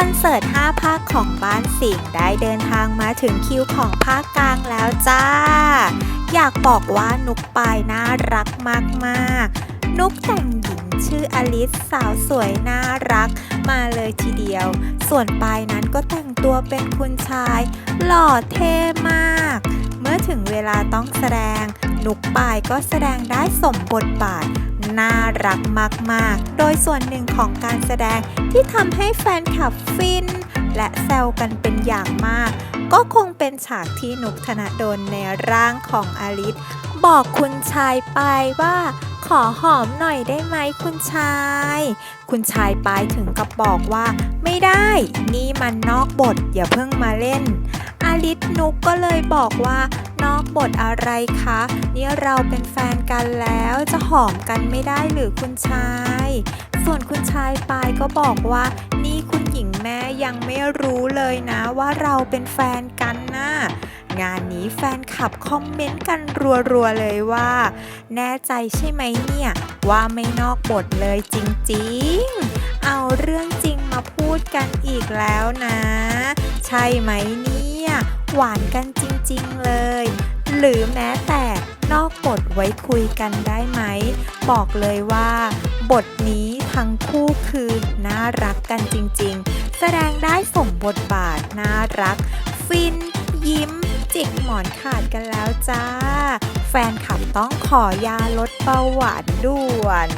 คอนเสิร์ต 5 ภาคของบ้านสิงห์ได้เดินทางมาถึงคิวของภาคกลางแล้วจ้า อยากบอกว่านุกปายน่ารักมากๆ นุกแต่งหญิงชื่ออลิสสาวสวยน่ารักมาเลยทีเดียว ส่วนปายนั้นก็แต่งตัวเป็นคุณชาย หล่อเท่มาก เมื่อถึงเวลาต้องแสดง นุกปายก็แสดงได้สมบทบาท น่ารักมาก ๆ โดยส่วนหนึ่งของการแสดงที่ทำให้แฟนคลับฟิน และแซวกันเป็นอย่างมาก ก็คงเป็นฉากที่นุกธนดลในร่างของอลิสบอกคุณชายไปว่าขอหอมหน่อยได้ไหมคุณชาย คุณชายปายถึงกับบอกว่า ไม่ได้ นี่มันนอกบทอย่าเพิ่งมาเล่น อาลิสนุกก็เลยบอกว่า นอกบทอะไรคะ นี่เราเป็นแฟนกันแล้วจะหอมกันไม่ได้หรือคุณชาย ส่วนคุณชายปายก็บอกว่า นี่คุณหญิงแม่ยังไม่รู้เลยนะว่าเราเป็นแฟนกันนะงานนี้แฟนคลับคอมเมนต์กันรัวๆเลยว่า แน่ใจใช่ไหมเนี่ย ว่าไม่นอกบทเลยจริงๆ เอาเรื่องจริงมาพูดกันอีกแล้วนะ ใช่ไหมเนี่ย หวานกันจริง ๆเลย หรือแม้แต่นอกบทไว้คุยกันได้ไหม บอกเลยว่า บทนี้ทั้งคู่คือน่ารักกันจริงๆ แสดงได้สมบทบาทน่ารัก ฟิน ยิ้ม จิกหมอนขาดกันแล้วจ้า แฟนคลับต้องขอยาลดเบาหวานด่วน